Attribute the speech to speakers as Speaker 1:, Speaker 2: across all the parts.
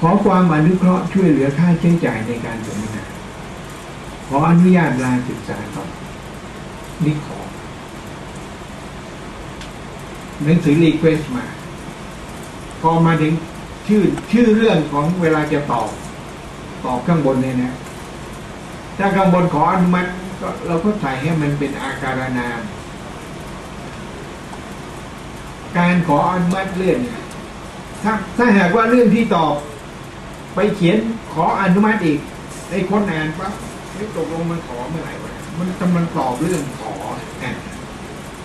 Speaker 1: ขอความอนุเคราะห์ช่วยเหลือค่าใช้จ่ายในการสนทนา ขออนุญาตลาศึกษาต่อนี่ขอ หนังสือรีเควสมา พอมาถึงชื่อชื่อเรื่องของเวลาจะตอบ ตอบข้างบนเนี่ยนะ ถ้าข้างบนขออนุมัติก็เราก็ใส่ให้มันเป็นอาการนาม การขออนุมัติเรื่องเนี่ยถ้าถ้าหากว่าเรื่องที่ตอบ ไปเขียนขออนุมัติอีกไอ้คนอ่านปั๊บไม่ตกลงมันขอเมื่อไหร่วะมันกำลังตอบเรื่องขออะ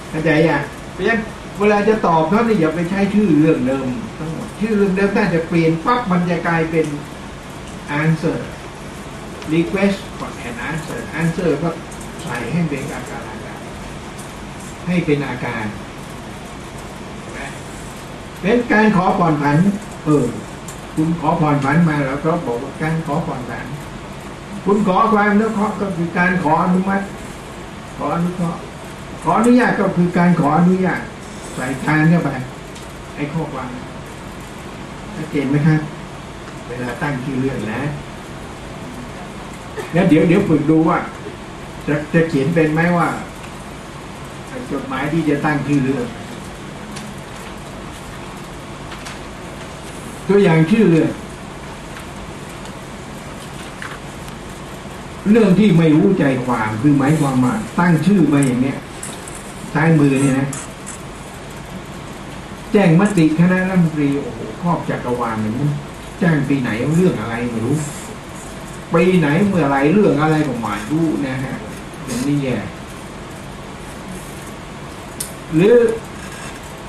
Speaker 1: เข้าใจยังเพราะฉะนั้นเวลาจะตอบเขาเนี่ยอย่าไปใช้ชื่อเรื่องเดิมทั้งหมดชื่อเรื่องเดิมถ้าจะเปลี่ยนปั๊บมันจะกลายเป็น answer request for an answer answer ก็ใส่ให้เป็นอาการอาการ ให้เป็นอาการเป็นการขอผ่อนผัน เออ คุณขอผ่อนผันมาแล้วก็บอกว่าการขอผ่อนผันคุณขอความอนุเคราะห์ก็คือการขออนุมัติ ขออนุเคราะห์ขออนุญาตก็คือการขออนุญาตใส่การเข้าไปไอ้ข้อความชัดเจนไหมครับเวลาตั้งชื่อเรื่องนะแล้วเดี๋ยวเดี๋ยวฝึกดูว่า จะจะเขียนเป็นไหมว่าจดหมายที่จะตั้งชื่อเรื่อง ตัวอย่างชื่อเรื่องเรื่องที่ไม่รู้ใจความคือหมายความว่าตั้งชื่อมาอย่างเนี้ยซ้ายมือเนี่ยนะ แจ้งมติคณะรัฐมนตรีโอ้โหครอบจักรวาลเลยมันแจ้งปีไหนเรื่องอะไรไม่รู้ปีไหนเมื่อไรเรื่องอะไรก็หมายรู้นะฮะอย่างนี้แย่หรือ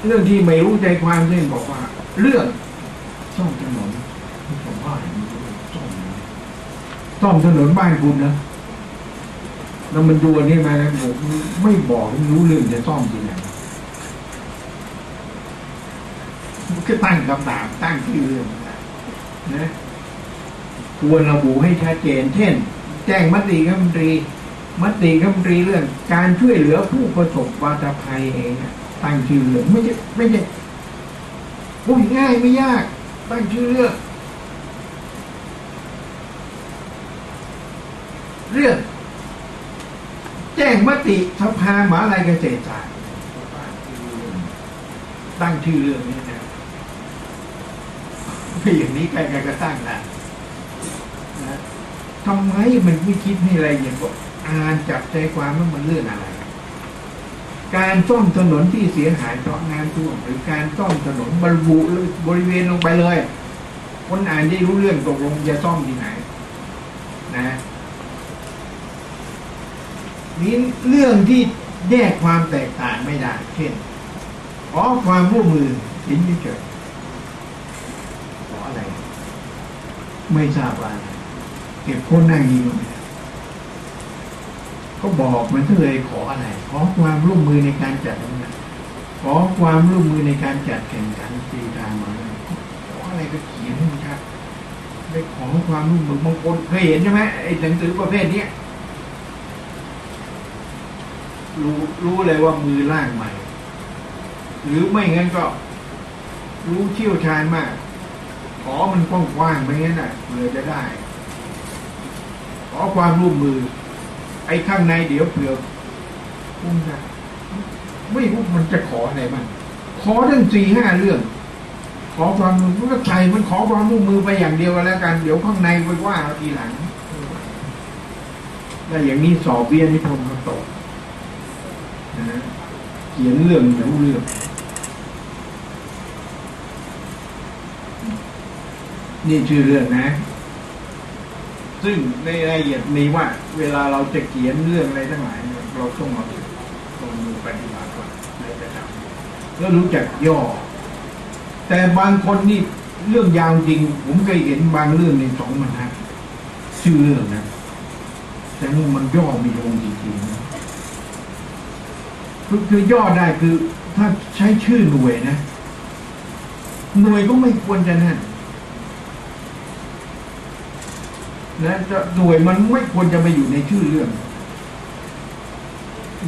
Speaker 1: เรื่องที่ไม่รู้ใจความเช่นบอกว่า เรื่อง ซ่อมถนนผมว่าอย่างนี้ซ่อมซ่อมถนนบ้านคุณนะแล้วมันดูนนี้มาแล้วบอกไม่บอกไม่รู้เรื่องจะซ่อมที่ไหนมันก็ตั้งคำถามตั้งที่อเรื่องนะควรระบุให้ชัดเจน เช่น แจ้งมติคณะมนตรีมติคณะมนตรีเรื่อง การช่วยเหลือผู้ประสบวาตภัยเองตั้งชื่อเรื่องไม่ใช่ไม่ใช่พูดง่ายไม่ยาก ตั้งชื่อเรื่องเรื่อง แจ้งมติสภาหมาลายเกษตรศาสตร์ตั้งชื่อเรื่องนี้นะไม่อย่างนี้ใครๆก็ตั้งนะนะทำไมมันไม่คิดให้อะไรอย่างก็อ่านจับใจความว่ามันเรื่องอะไร การซ่อมถนนที่เสียหายเพราะงานท่วมหรือการซ่อมถนนบริบูบริเวณลงไปเลย คนอ่านได้รู้เรื่องตกลงจะซ่อมที่ไหน นะนี่เรื่องที่แยกความแตกต่างไม่ได้ เช่นขอความร่วมมือสินเฉยขออะไร ไม่ทราบว่าเก็บคนนั่งยิง ก็บอกมันเลยขออะไร ขอความร่วมมือในการจัดงานขอความร่วมมือในการจัดแข่งขันตีทางมาขออะไรก็เขียนให้มันชัดไปขอความร่วมมือบางคนเคยเห็นใช่ไหมไอ้หนังสือประเภทนี้รู้รู้เลยว่ามือล่างใหม่ หรือไม่งั้นก็ รู้เชี่ยวชาญมาก ขอมันกว้างๆไม่งั้นน่ะเผื่อจะได้ ขอความร่วมมือ ไอ้ข้างในเดี๋ยวเผื่อพุ่งจะไม่รู้มันจะขออะไรบ้างขอทั้งสี่ห้าเรื่อง ขอความร่วมมือก็ใส่มันขอความร่วมมือไปอย่างเดียวกันแล้วกัน เดี๋ยวข้างในไปว่าเอาทีหลังแล้วอย่างนี้สอบเบี้ยนิพนธ์ก็ตกนะเขียนเรื่องรู้เรื่องนี่ชื่อเรื่องนะ ซึ่งในรายละเอียดมีว่า เวลาเราจะเขียนเรื่องอะไรทั้งหลายเนี่ยเราต้องมาลงมือปฏิบัติก่อนในระดับแล้วรู้จักย่อ แต่บางคนนี่เรื่องยาวจริง ผมเคยเห็นบางเรื่องในสองบรรทัดชื่อเรื่องนะแต่ว่ามันย่อมีองค์จริงๆนะคือคือย่อได้คือถ้าใช้ชื่อหน่วยนะ หน่วยก็ไม่ควรจะนั่น นะจะหน่วยมันไม่ควรจะไปอยู่ในชื่อเรื่อง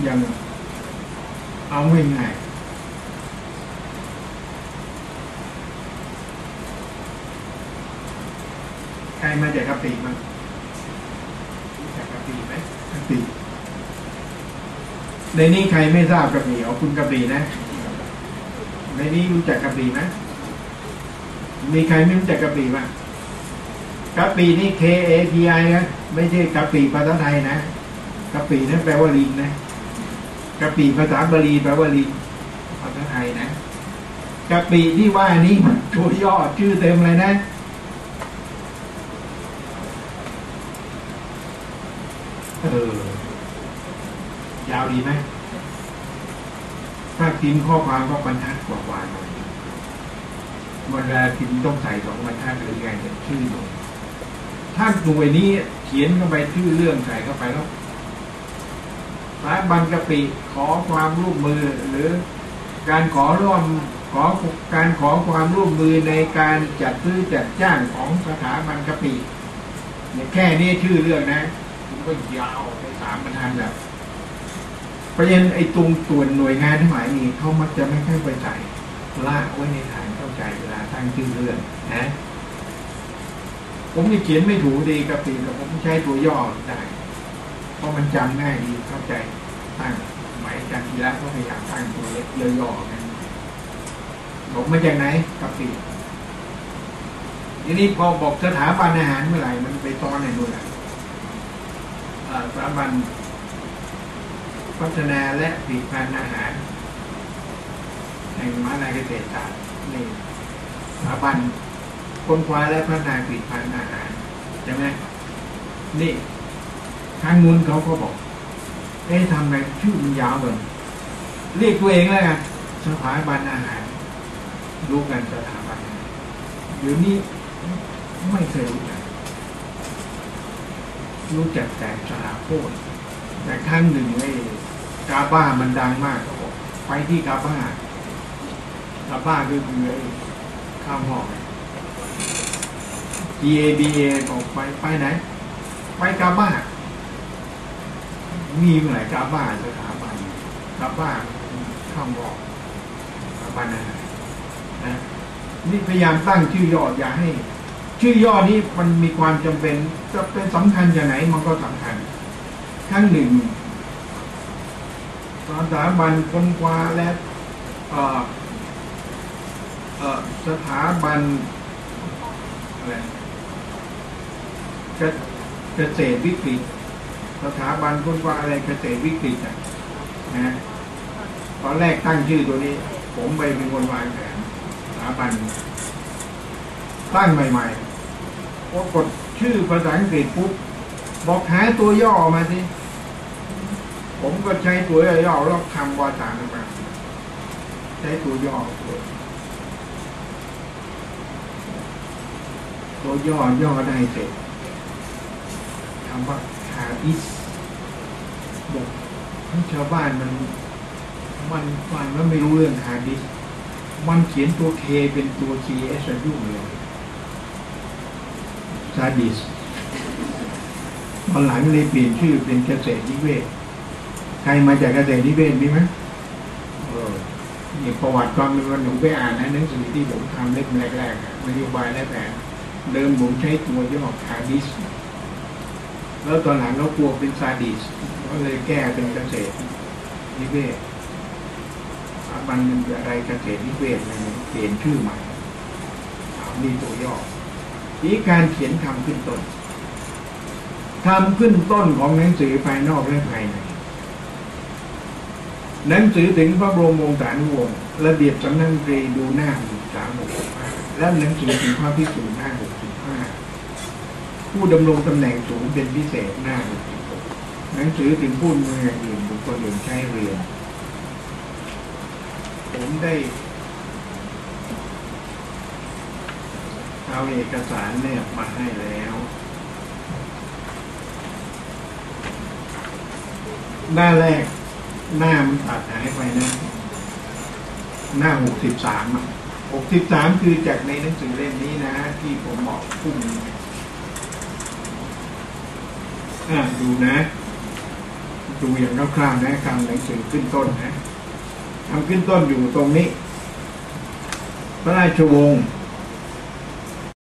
Speaker 1: อย่างเอาง่ายๆใครมาจากกะปิมั้งรู้จักกะปิไหมกะปิในนี้ใครไม่ทราบกะปิเอาคุณกะปินะ ในนี้รู้จักกะปิไหมมีใครไม่รู้จักกะปิมั้ง กะปินี่ K A P I นะไม่ใช่กะปิภาษาไทยนะกะปินั่นแปลว่าลิงนะกะปิภาษาบาลีแปลว่าลิงภาษาไทยนะกะปิที่ว่านี้ตัวย่อชื่อเต็มเลยนะเออยาวดีไหมถ้าพิมพ์ข้อความก็บรรทัดกว่าๆหน่อยเวลาพิมพ์ต้องใส่สองบรรทัดหรือไงเนี่ยชื่อหน่วย ถ้าหน่วยนี้เขียนเข้าไปชื่อเรื่องใส่เข้าไปแล้วสายบันกะปิขอความร่วมมือ หรือการขอร่วมขอการขอความร่วมมือในการจัดซื้อจัดจ้างของสถาบันกะปิเนี่ยแค่นี้ชื่อเรื่องนะมันก็ยาวไปสามบรรทัดแบบเพราะฉะนั้นไอ้ตรงส่วนหน่วยงานทั้งหลายนี่เขามักจะไม่ค่อยไปใส่ลากไว้ในฐานเข้าใจเวลาตั้งชื่อเรื่องนะ ผมจะเขียนไม่ถูกดีกะปิแต่ผมใช้ตัวย่อได้ เพราะมันจำง่ายดีเข้าใจตั้งหมายจากทีละก็พยายามตั้งตัวเล็กย่อๆกันผมมาจากไหนกะปิทีนี้พอบอกสถาบันอาหารเมื่อไหร่มันไปตอนไหนนู่นแหละสถาบันพัฒนาและผลิตภัณฑ์อาหารแห่งมหาวิทยาลัยเกษตรศาสตร์นี่สถาบัน ค้นคว้าและพัฒนาผลิตภัณฑ์อาหารใช่ไหมนี่ทางนู้นเขาก็บอกเอ๊ะทำไงชื่อมันยาวเลยเรียกตัวเองแล้วกันสถาบันอาหาร รู้กันสถาบันอาหารเดี๋ยวนี้ไม่เคยรู้จักรู้จักแต่สาโคตแต่ครั้งหนึ่งไอ้กาบ้ามันดังมากเขาบอกไปที่กาบ้ากาบ้าก็คือไอ้ข้าวหม้อ G A B A บอกไปไปไหน ไปกาบ้า มีเมื่อไหร่กาบ้าสถาบันกาบ้าข้าม้อกาบ้านะนะนี่พยายามตั้งชื่อย่ออย่าให้ ชื่อย่อนี้มันมีความจำเป็น จะเป็นสำคัญอย่างไหนมันก็สำคัญครั้งหนึ่งสถาบันค้นคว้าและเอ่อเอ่อสถาบันอะไร เกษตรวิกฤตสถาบันค้นคว้าอะไรเกษตรวิกฤตอะนะตอนแรกตั้งชื่อตัวนี้ ผมไปเป็นคนวางแผนสถาบันตั้งใหม่ๆพอกดชื่อภาษาอังกฤษปุ๊บบอกหาตัวย่อมาสิผมก็ใช้ตัวย่อแล้วคำวาจาออกมาใช้ตัวย่อตัวตัวย่อย่อได้เสร็จ คำว่าคาอิสบอกทั้งชาวบ้านมันมันฟังแล้วไม่รู้เรื่องคาดิสมันเขียนตัวเคเป็นตัวคีเอสยุ่งเลยซาดิสตอนหลังเลยเปลี่ยนชื่อเป็นเกษตรนิเวศ ใครมาจากเกษตรนิเวศมีไหมเออนี่ประวัติความเป็นวันหนูไปอ่านนะหนังสือที่ผมทำเล่มแรกๆนโยบายและแผนเดิมผมใช้ตัวย่อคาดิส แล้วตอนหลังเรากลัวเป็นซาดิสก็เลยแก้เป็นเกษตรนิเวศสถาบันอะไรเกษตรนิเวศอะไรเนี่ยเปลี่ยนชื่อใหม่มีตัวย่อนี้การเขียนคำขึ้นต้นทำขึ้นต้นของหนังสือภายนอกและภายใน หนังสือถึงพระบรมวงศานุวงศ์ระเบียบสำนักตรีดูหน้าสามหกห้าและหนังสือถึงพระพิสูจน์หน้าหก ผู้ดำรงตำแหน่งสูงเป็นพิเศษหน้าหนังสือถึงผู้เมืองอื่นบุคคลอื่นใช้เรียนผมได้เอาเอกสารแนบมาให้แล้ว หน้าแรก หน้ามันตัดหายไปนะ หน้าหกสิบสามหกสิบสามคือจากในหนังสือเล่มนี้นะ ที่ผมบอกพรุ่งนี้อ่า ดูนะ ดูอย่างคร่าวๆนะคำหนังสือขึ้นต้นนะทำขึ้นต้นอยู่ตรงนี้ พระราชวงศ์